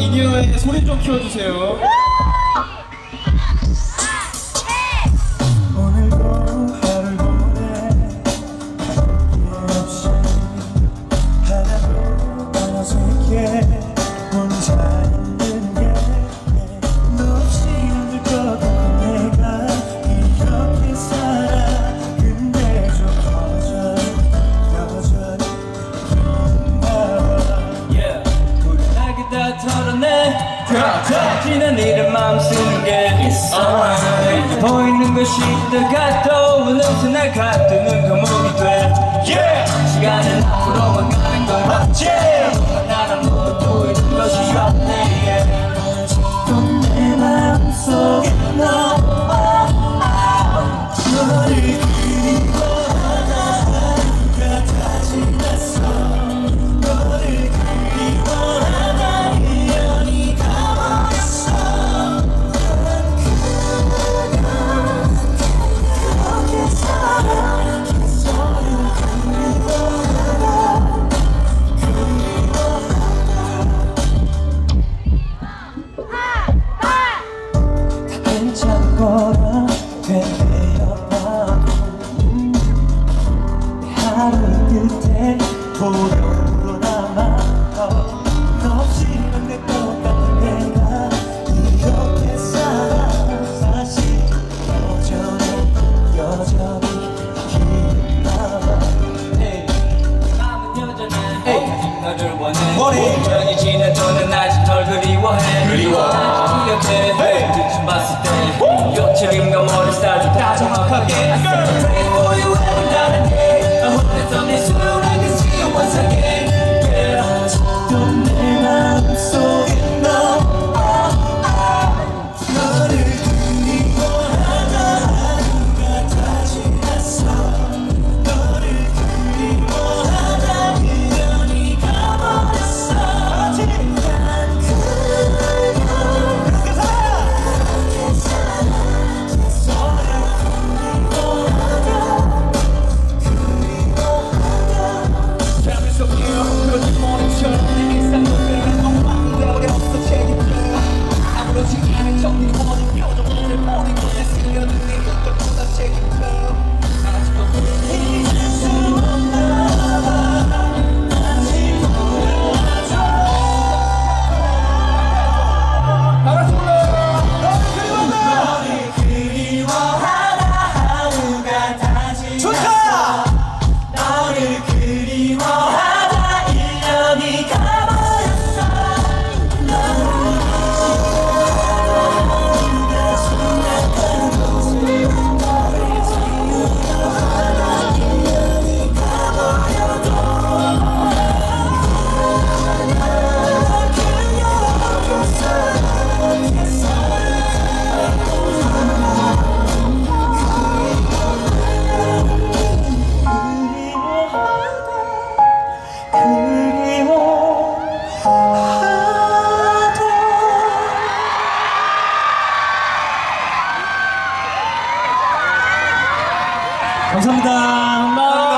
이디어의 소리 좀 키워주세요. 터지는 이런 마음속에 있어. 보이는 것이 있다가 떠오는 순 날 가두는 거목이 돼. 시간은 앞으로만 가는 거야 again. Allahumma